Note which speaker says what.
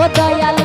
Speaker 1: ও Dayal